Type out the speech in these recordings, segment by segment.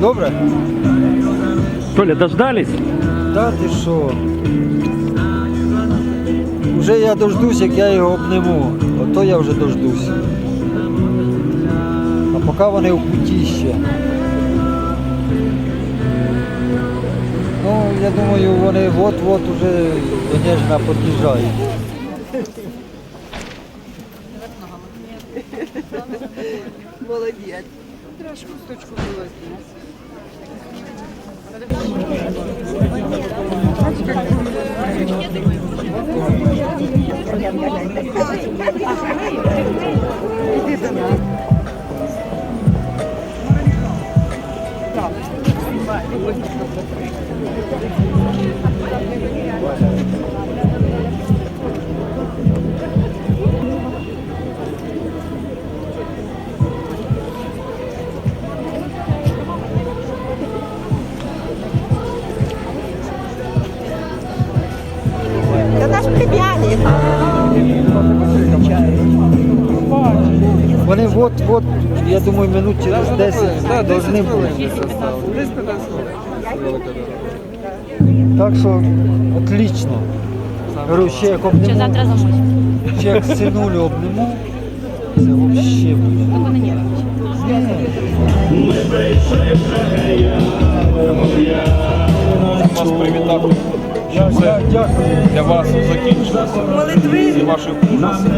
Добре? Толя, дождались? Та ти що? Уже я дождусь, як я його обниму. Ото я вже дождусь. А поки вони в путі ще. Ну, я думаю, вони от-от уже до Нежина під'їжджають. Молодець. Трошку молодець. Це наш Вони от-от, я думаю, минут через 10 должны бути. Так що отлично. Говорю, ще як обниму, завтра замочь. ще як синулю обниму, це взагалі буде. Только на нервы. вас привітати. Я, я, дякую. Для вас закінчилося. Всі ваші ужаси.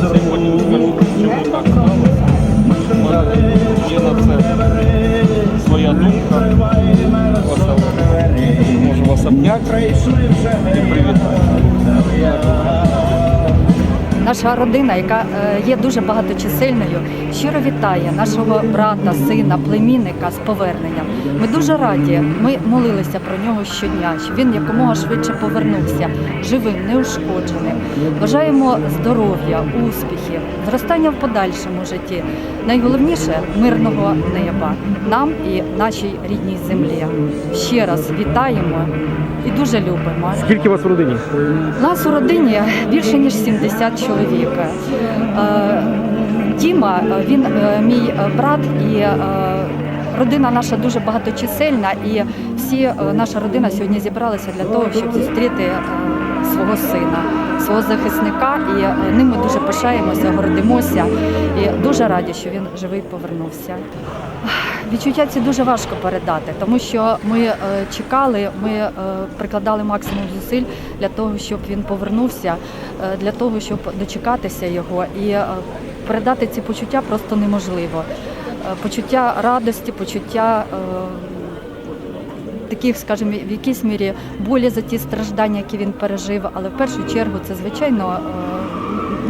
Сьогодні скажу, чому так сталося. Є на це своя думка. Можу вас обняти і привітати. Наша родина, яка е, є дуже багаточисельною, щиро вітає нашого брата, сина, племінника з поверненням. Ми дуже раді. Ми молилися про нього щодня, щоб він якомога швидше повернувся живим, неушкодженим. Бажаємо здоров'я, успіхів, зростання в подальшому житті. Найголовніше мирного неба нам і нашій рідній землі. Ще раз вітаємо і дуже любимо. Скільки вас в родині? У нас у родині більше ніж 70 чоловік. Е, Діма, е, він е, мій брат і родина наша дуже багаточисельна, і всі наша родина сьогодні зібралися для того, щоб зустріти свого сина, свого захисника. І ним ми дуже пишаємося, гордимося і дуже раді, що він живий повернувся. Відчуття ці дуже важко передати, тому що ми е, чекали, ми е, прикладали максимум зусиль для того, щоб він повернувся, е, для того, щоб дочекатися його. І передати ці почуття просто неможливо. Почуття радості, почуття. Таких, скажімо, в якійсь мірі болі за ті страждання, які він пережив, але в першу чергу це звичайно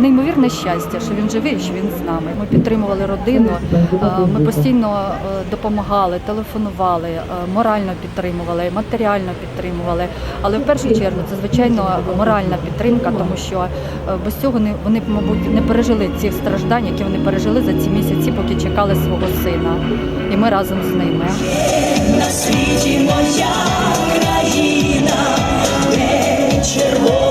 неймовірне щастя, що він живий, що він з нами. Ми підтримували родину, е, ми постійно е, допомагали, телефонували, е, морально підтримували, матеріально підтримували. Але в першу чергу це звичайно моральна підтримка, тому що без цього вони мабуть, не пережили ці страждання, які вони пережили за ці місяці, поки чекали свого сина. І ми разом з ними. на світі моя країна, де червона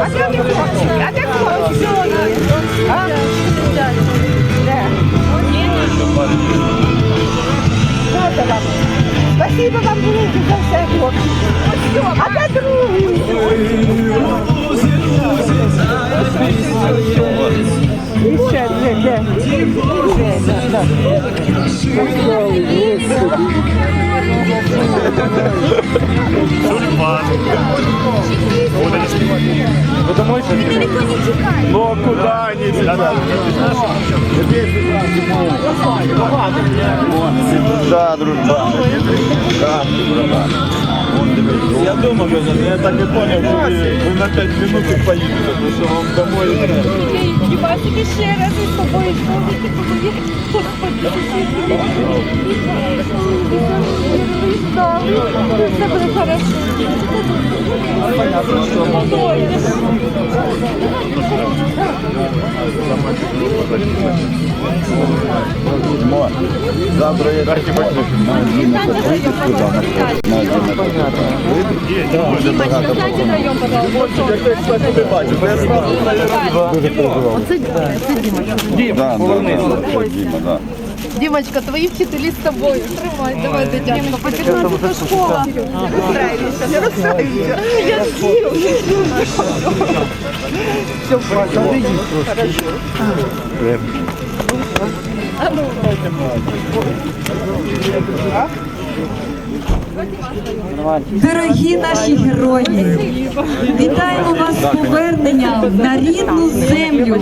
А де хлопці? А? Де? Що це вам? Спасибо вам велике за все, хлопці. А де другий? І ще де, де? Ну а куда они Да, дружба. Да, дружба. Я думаю, что я так и понял, что вы, вы на 5 минут и поедете, потому что вам домой Дівасики ще раз із тобою знову Господи, все буде хорошо. Завтра я дайте Дімочка, твої вчителі з тобою. Тримай, давай, дитятка. По 15 школа. Не розстраюйся, не розстраюйся. Я вірю. Дорогі наші герої, вітаємо вас з поверненням на рідну землю.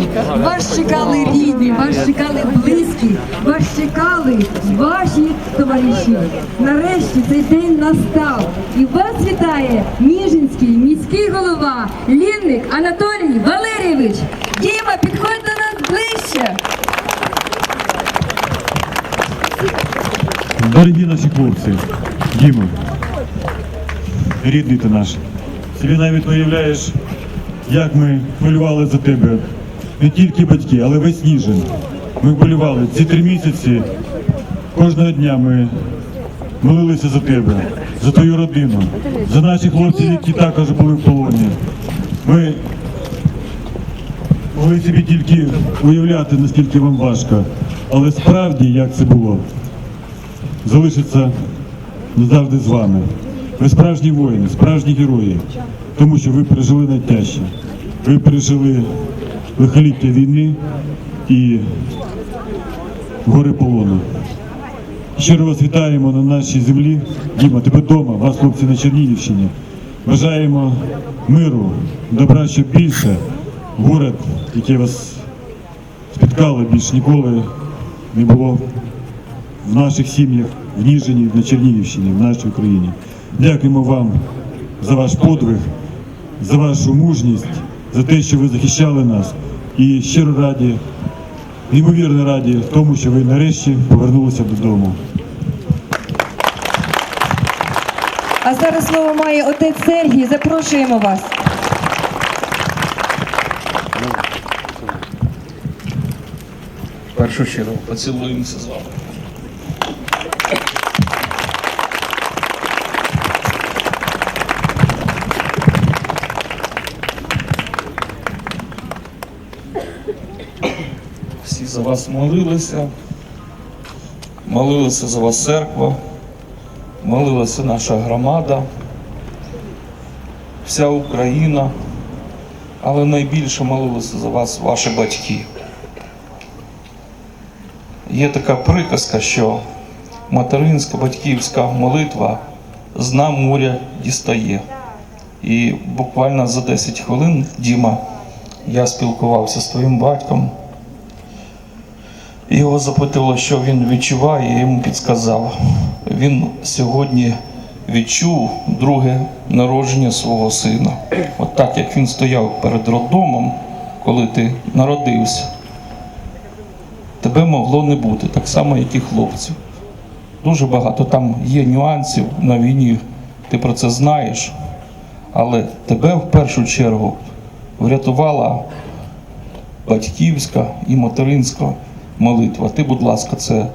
Вас чекали рідні, вас чекали близькі, вас чекали ваші товариші. Нарешті цей день настав. І вас вітає Ніжинський міський голова Лінник Анатолій Валерійович. Діма, підходь до нас ближче. Дорогі наші хлопці, Діма, рідний ти наш. Собі навіть уявляєш, як ми хвилювали за тебе. Не тільки батьки, але весь Ніжин. Ми вболівали ці три місяці. Кожного дня ми молилися за тебе, за твою родину, за наших хлопців, які також були в полоні. Ми могли собі тільки уявляти, наскільки вам важко. Але справді, як це було, залишиться назавжди з вами. Ви справжні воїни, справжні герої, тому що ви пережили найтяжче. Ви пережили лихоліття війни і гори полону. Щиро вас вітаємо на нашій землі. Діма, тебе вдома, вас, хлопці, на Чернігівщині. Бажаємо миру, добра, щоб більше. Город, який вас спіткало, більш ніколи не було в наших сім'ях, в Ніжині, на Чернігівщині, в нашій Україні. Дякуємо вам за ваш подвиг, за вашу мужність, за те, що ви захищали нас. І щиро раді, неймовірно раді в тому, що ви нарешті повернулися додому. А зараз слово має отець Сергій. Запрошуємо вас. В першу чергу поцілуємося з вами. Всі за вас молилися, молилася за вас церква, молилася наша громада, вся Україна, але найбільше молилися за вас ваші батьки. Є така приказка, що материнська батьківська молитва з дна моря дістає. І буквально за 10 хвилин, Діма, я спілкувався з твоїм батьком. Його запитували, що він відчуває, я йому підсказав. Він сьогодні відчув друге народження свого сина. От так як він стояв перед роддомом, коли ти народився тебе могло не бути, так само, як і хлопців. Дуже багато там є нюансів на війні, ти про це знаєш, але тебе в першу чергу врятувала батьківська і материнська молитва. Ти, будь ласка, це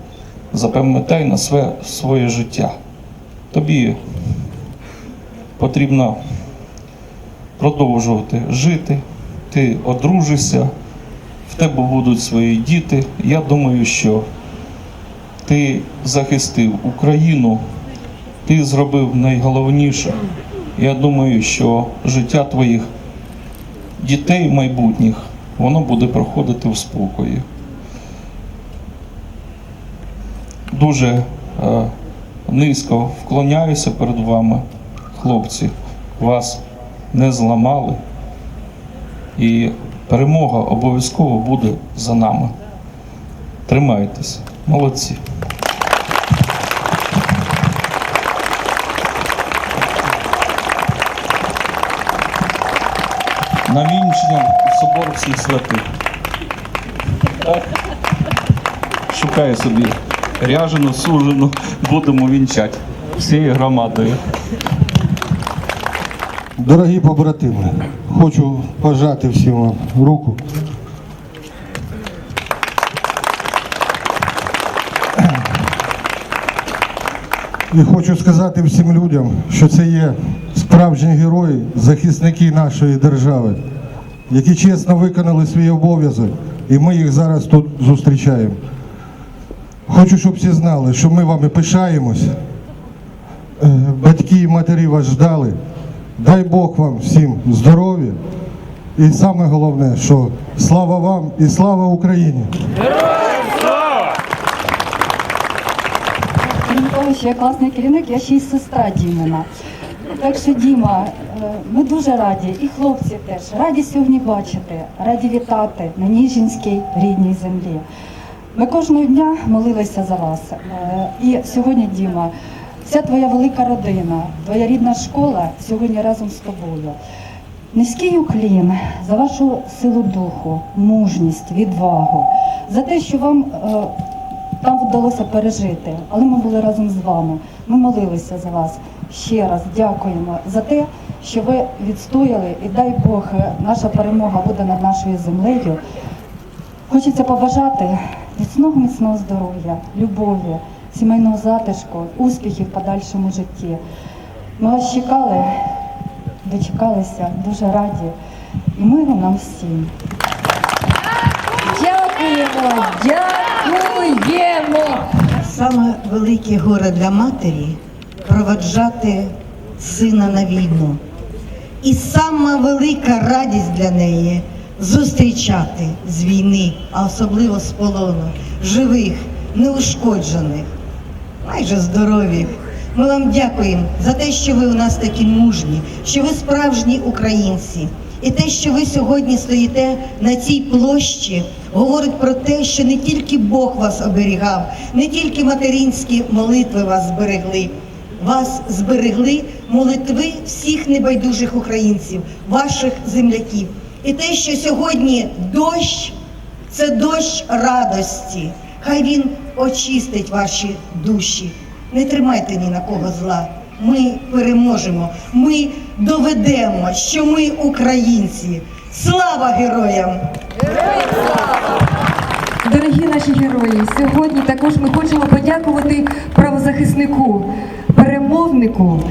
запам'ятай на своє, своє життя. Тобі потрібно продовжувати жити, ти одружишся, в тебе будуть свої діти. Я думаю, що ти захистив Україну, ти зробив найголовніше. Я думаю, що життя твоїх дітей майбутніх воно буде проходити в спокої. Дуже е, низько вклоняюся перед вами, хлопці. Вас не зламали. І перемога обов'язково буде за нами. Тримайтеся, молодці. На вінчення в собор всіх святих. Так. Шукаю собі ряжену, сужену, будемо вінчати всією громадою. Дорогі побратими, хочу пожати всім вам руку. І хочу сказати всім людям, що це є справжні герої, захисники нашої держави, які чесно виконали свій обов'язок, і ми їх зараз тут зустрічаємо. Хочу, щоб всі знали, що ми вами пишаємось. Е, Батьки і матері вас ждали. Дай Бог вам всім здоров'я. І саме головне, що слава вам і слава Україні! Крім того, що я класний керівник, я ще й сестра Дімина. Так що, Діма, е, ми дуже раді, і хлопці теж раді сьогодні бачити, раді вітати на Ніжинській рідній землі. Ми кожного дня молилися за вас. Е, І сьогодні, Діма, вся твоя велика родина, твоя рідна школа сьогодні разом з тобою. Низький уклін за вашу силу духу, мужність, відвагу, за те, що вам е, там вдалося пережити, але ми були разом з вами. Ми молилися за вас. Ще раз дякуємо за те, що ви відстояли, і дай Бог, е, наша перемога буде над нашою землею. Хочеться побажати міцного, міцного здоров'я, любові, сімейного затишку, успіхів в подальшому житті. Ми вас чекали, дочекалися, дуже раді. І миру нам всім. Дякуємо, дякуємо. Саме велике горе для матері проводжати сина на війну. І сама велика радість для неї зустрічати з війни, а особливо з полону, живих, неушкоджених, майже здорових. Ми вам дякуємо за те, що ви у нас такі мужні, що ви справжні українці. І те, що ви сьогодні стоїте на цій площі, говорить про те, що не тільки Бог вас оберігав, не тільки материнські молитви вас зберегли. Вас зберегли молитви всіх небайдужих українців, ваших земляків. І те, що сьогодні дощ це дощ радості. Хай він очистить ваші душі. Не тримайте ні на кого зла. Ми переможемо. Ми доведемо, що ми українці. Слава героям! Дорогі наші герої, сьогодні також ми хочемо подякувати правозахиснику, перемовнику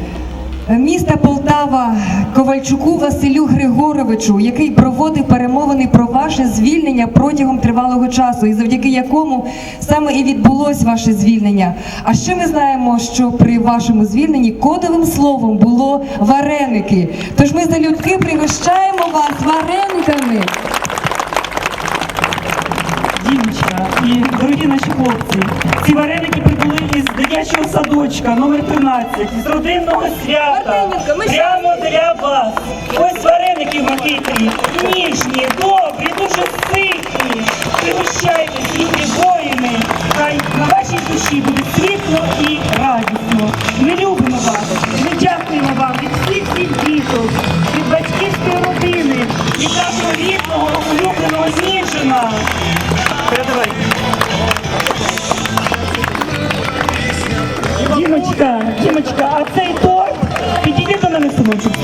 міста Полтава Ковальчуку Василю Григоровичу, який проводив перемовини про ваше звільнення протягом тривалого часу, і завдяки якому саме і відбулось ваше звільнення. А ще ми знаємо, що при вашому звільненні кодовим словом було вареники. Тож ми залюбки пригощаємо вас варениками. Дімочка і дорогі наші хлопці, ці вареники дитячого садочка номер 13, з родинного свята. Прямо для вас. Ось вареники макитрі, ніжні, добрі, дуже ситні. Пригощайтесь, любі воїни. Хай на вашій душі буде світло і радісно. Ми любимо вас. Ми дякуємо вам від всіх всіх діток,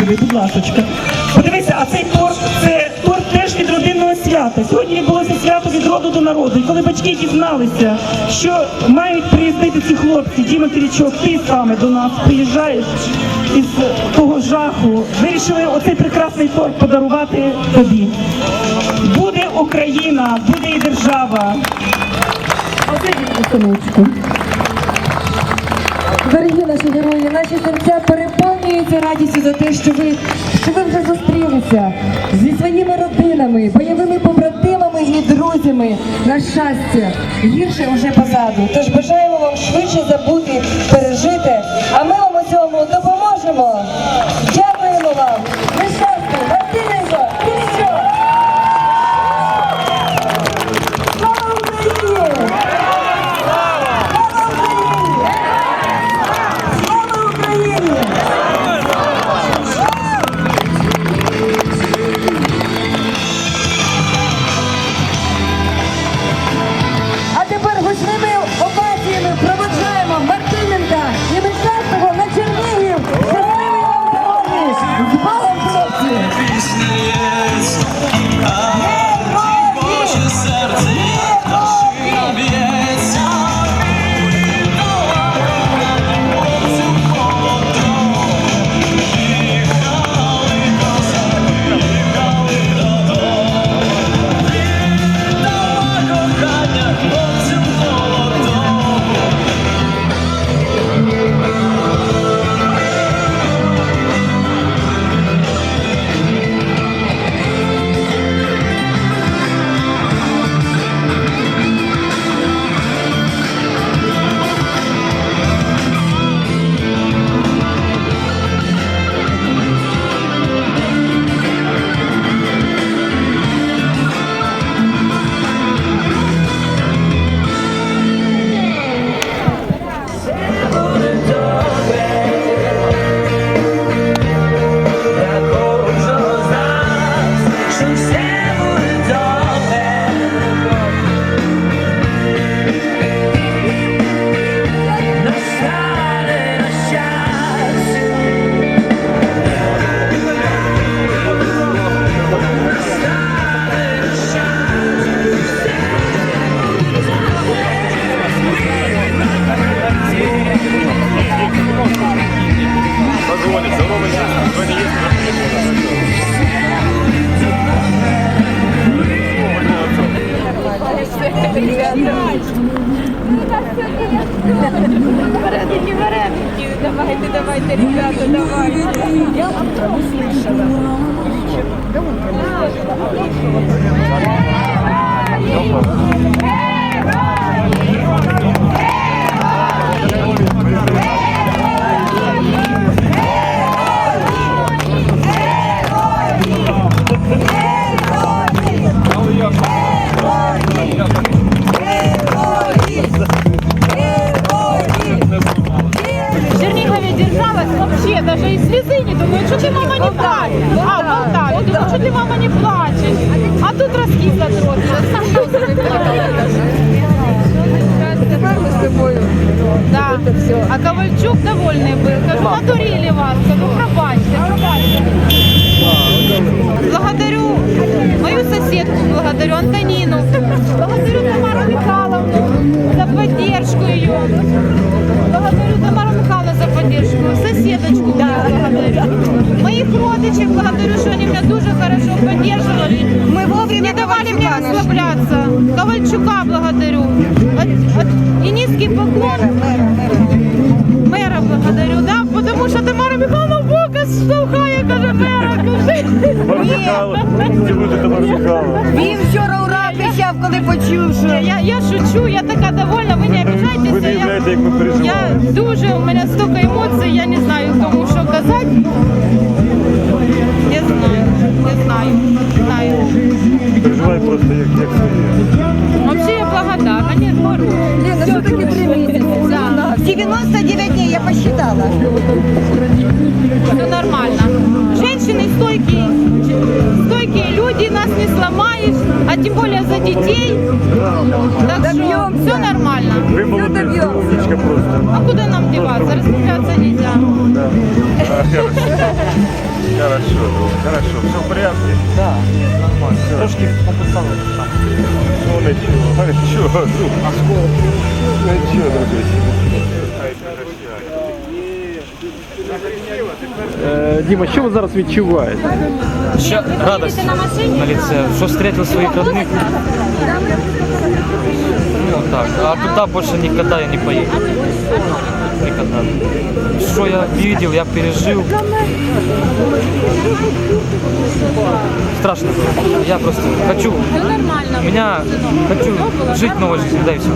синочок будь ласочка. Подивися, а цей торт, це торт теж від родинного свята. Сьогодні відбулося свято від роду до народу. І коли батьки дізналися, що мають приїздити ці хлопці, Діма Киричок, ти саме до нас приїжджаєш із того жаху, вирішили оцей прекрасний торт подарувати тобі. Буде Україна, буде і держава. Дорогі наші герої, наші серця переповнюються радістю за те, що ви, що ви вже зустрілися зі своїми родинами, бойовими побратимами і друзями. На щастя, гірше вже позаду. Тож бажаємо вам швидше забути, пережити, а ми вам у цьому допоможемо. Благодарю Антонину, благодарю Тамару Михайловну за поддержку ее. Благодарю Тамару Михайловну за поддержку, соседочку благодарю. Моих родичей благодарю, что они меня дуже хорошо поддерживали. Мы вовремя не давали мне расслабляться. Ковальчука благодарю. От- от- и низкий поклон. Каже. Він вчора ура кричав, коли почув, що Я, я шучу, я така довольна, ви не обіжайтеся. Ви не уявляєте, як ми я, переживаємо. я дуже, у мене стільки емоцій, я не знаю, кому що казати. Я знаю, я знаю, знаю. Переживай просто як, як своє. Вообще я благодарна, они хорошие. Лена, що таке три місяці? Да. 99 днів я посчитала. Детей. Так что все нормально. Умничка просто. А куда нам деваться? Расслабляться нельзя. Хорошо, хорошо. Все в порядке? Да, нормально. Трошки написали. Ну нічого, нічого, друг. А скоро? Нічого, друг. Діма, що ви зараз відчуваєте? Ща, радость на лице, что встретил своих родных. Ну так, а туда больше никогда я не поеду. Никогда. Что я видел, я пережил. Страшно было. Я просто хочу, меня хочу жить новой жизнью, да и все.